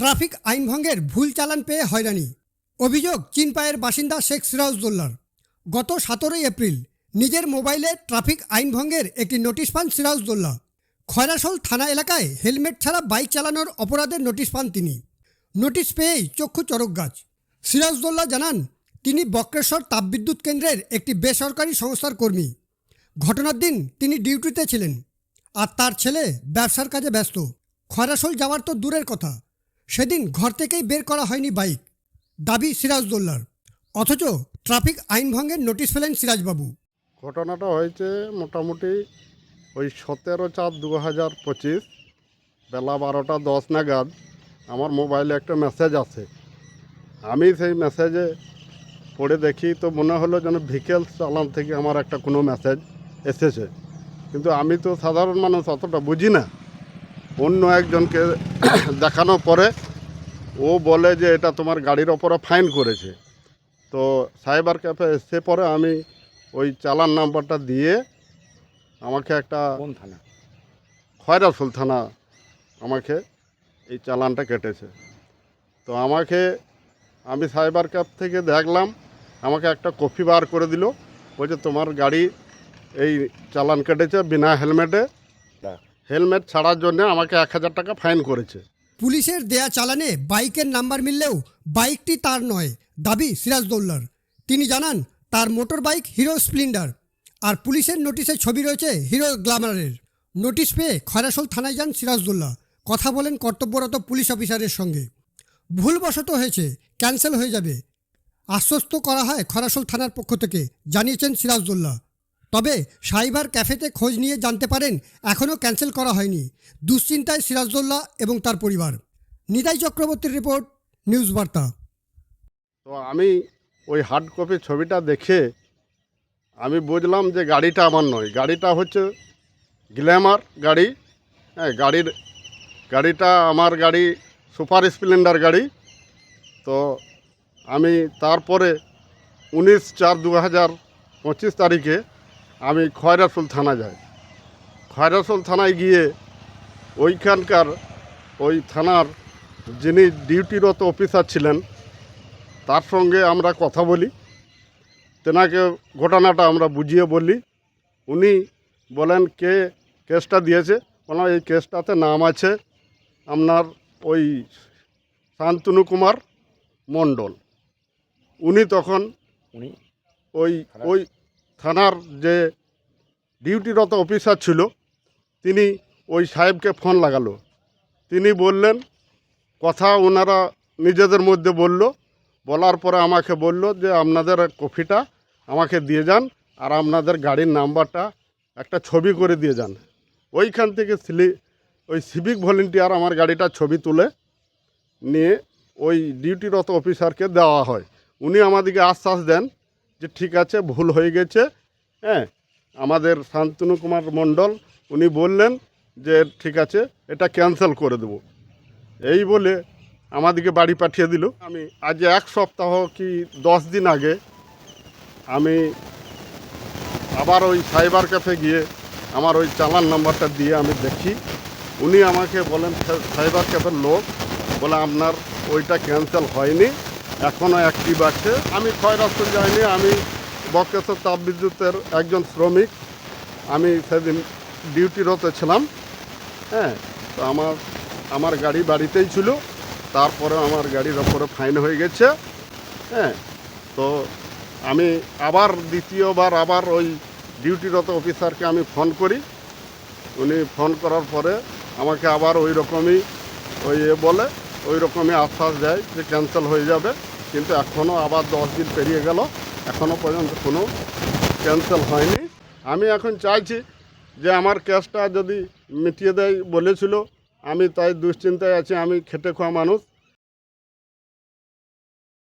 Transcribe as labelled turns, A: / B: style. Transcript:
A: Traffic আইন ভঙ্গের ভুল চালান পেয়ে হয়রানি। অভিযোগ চিনপায়ের বাসিন্দা শেখ সিরাজদোল্লার গত সতেরোই এপ্রিল, নিজের মোবাইলে ট্রাফিক আইন ভঙ্গের একটি নোটিশ পান সিরাজদোল্লা খয়রাসোল থানা এলাকায় হেলমেট ছাড়া বাইক চালানোর অপরাধের নোটিশ পান তিনি। নোটিশ পেয়েই চক্ষু চরক গাছ। সিরাজদোল্লা জানান, তিনি বক্রেশ্বর তাপবিদ্যুৎ কেন্দ্রের একটি বেসরকারি সংস্থার কর্মী। ঘটনার দিন তিনি ডিউটিতে ছিলেন, আর তার ছেলে ব্যবসার কাজে ব্যস্ত। খয়রাসোল যাওয়ার তো দূরের কথা। সেদিন ঘর থেকেই বের করা হয়নি বাইক। দাবি সিরাজদোল্লার। অথচ ট্রাফিক আইন ভঙ্গের নোটিশ পেলেন সিরাজবাবু।
B: ঘটনাটা হয়েছে মোটামুটি ওই সতেরো চার দু হাজার পঁচিশ বেলা বারোটা দশ নাগাদ। আমার মোবাইলে একটা মেসেজ আছে আমি সেই মেসেজে পড়ে দেখি তো মনে হলো যেন ভিকেল চালান থেকে আমার একটা কোনো মেসেজ এসেছে। কিন্তু আমি তো সাধারণ মানুষ অতটা বুঝি না। অন্য একজনকে দেখানোর পরে ও বলে যে এটা তোমার গাড়ির ওপরে ফাইন করেছে। তো সাইবার ক্যাফে এসে পরে আমি ওই চালান নাম্বারটা দিয়ে আমাকে একটা
C: কোন থানা?
B: খয়রাসুল থানা আমাকে এই চালানটা কেটেছে। তো আমাকে আমি সাইবার ক্যাব থেকে দেখলাম আমাকে একটা কপি বার করে দিল বলছে তোমার গাড়ি এই চালান কেটেছে বিনা হেলমেটে। হেলমেট ছাড়ার জন্য আমাকে এক হাজার টাকা ফাইন করেছে।
A: পুলিশের দেয়া চালানে বাইকের নাম্বার মিললেও বাইকটি তার নয়, দাবি সিরাজদৌল্লার তিনি জানান, তার মোটর বাইক হিরো স্প্লেন্ডার। আর পুলিশের নোটিশে ছবি রয়েছে হিরো গ্ল্যামারের। নোটিশ পেয়ে খয়রাসোল থানায় যান সিরাজদৌল্লা কথা বলেন কর্তব্যরত পুলিশ অফিসারের সঙ্গে। ভুলবশত হয়েছে, ক্যান্সেল হয়ে যাবে। আশ্বস্ত করা হয় খরাসোল থানার পক্ষ থেকে, জানিয়েছেন সিরাজদৌল্লা তবে সাইবার ক্যাফেতে খোঁজ নিয়ে জানতে পারেন, এখনও ক্যান্সেল করা হয়নি। দুশ্চিন্তায় সিরাজদৌল্লা এবং তার পরিবার। নিতাই চক্রবর্তীর রিপোর্ট, নিউজ বার্তা।
B: তো আমি ওই হার্ড কপি ছবিটা দেখে আমি বুঝলাম যে গাড়িটা আমার নয়। গাড়িটা হচ্ছে গ্ল্যামার গাড়ি। হ্যাঁ গাড়ির, গাড়িটা আমার গাড়ি, সুপার স্প্লেন্ডার গাড়ি। তো আমি তারপরে উনিশ চার দু হাজার পঁচিশ তারিখে আমি খয়রাসুল থানা যাই। খয়রাসুল থানায় গিয়ে ওইখানকার ওই থানার যিনি ডিউটিরত অফিসার ছিলেন তার সঙ্গে আমরা কথা বলি। তেনাকে ঘটনাটা আমরা বুঝিয়ে বলি। উনি বলেন কে কেসটা দিয়েছে? বললাম এই কেসটাতে নাম আছে আপনার ওই শান্তনু কুমার মণ্ডল। উনি তখন
C: উনি
B: ওই ওই থানার যে ডিউটিরত অফিসার ছিল, তিনি ওই সাহেবকে ফোন লাগালো। তিনি বললেন, কথা ওনারা নিজেদের মধ্যে বলল। বলার পরে আমাকে বলল যে, আপনাদের কপিটা আমাকে দিয়ে যান আর আপনাদের গাড়ির নাম্বারটা একটা ছবি করে দিয়ে যান। ওইখান থেকে সিলি, ওই সিভিক ভলেন্টিয়ার আমার গাড়িটা ছবি তুলে নিয়ে ওই ডিউটিরত অফিসারকে দেওয়া হয়। উনি আমাদেরকে আশ্বাস দেন যে ঠিক আছে, ভুল হয়ে গেছে হ্যাঁ? আমাদের শান্তনু কুমার মণ্ডল, উনি বললেন যে ঠিক আছে, এটা ক্যান্সেল করে দেবো। এই বলে আমাদেরকে বাড়ি পাঠিয়ে দিল। আমি আজ এক সপ্তাহ কি দশ দিন আগে আমি আবার ওই সাইবার ক্যাফে গিয়ে আমার ওই চালান নাম্বারটা দিয়ে আমি দেখি। উনি আমাকে বলেন সাইবার ক্যাফের লোক বলে আপনার ওইটা ক্যান্সেল হয়নি। এখনও অ্যাক্টিভ আছে। আমি খয়রাস্তুল যাইনি, আমি বক্রেশ্বর তাপবিদ্যুতের একজন শ্রমিক। আমি সেদিন ডিউটিরত ছিলাম। হ্যাঁ তো আমার আমার গাড়ি বাড়িতেই ছিল। তারপরে আমার গাড়ির ওপরে ফাইন হয়ে গেছে। হ্যাঁ তো আমি আবার দ্বিতীয়বার আবার ওই ডিউটিরত অফিসারকে আমি ফোন করি। উনি ফোন করার পরে আমাকে আবার ওই রকমই ওই বলে ওই রকমই আশ্বাস দেয় যে ক্যান্সেল হয়ে যাবে। কিন্তু এখনও আবার দশ দিন পেরিয়ে গেল। এখনও পর্যন্ত কোনো ক্যান্সেল হয়নি। আমি এখন চাইছি যে আমার ক্যাশটা যদি মিটিয়ে দেয় বলেছিল, আমি তাই দুশ্চিন্তায় আছি, আমি খেটে খাওয়া মানুষ।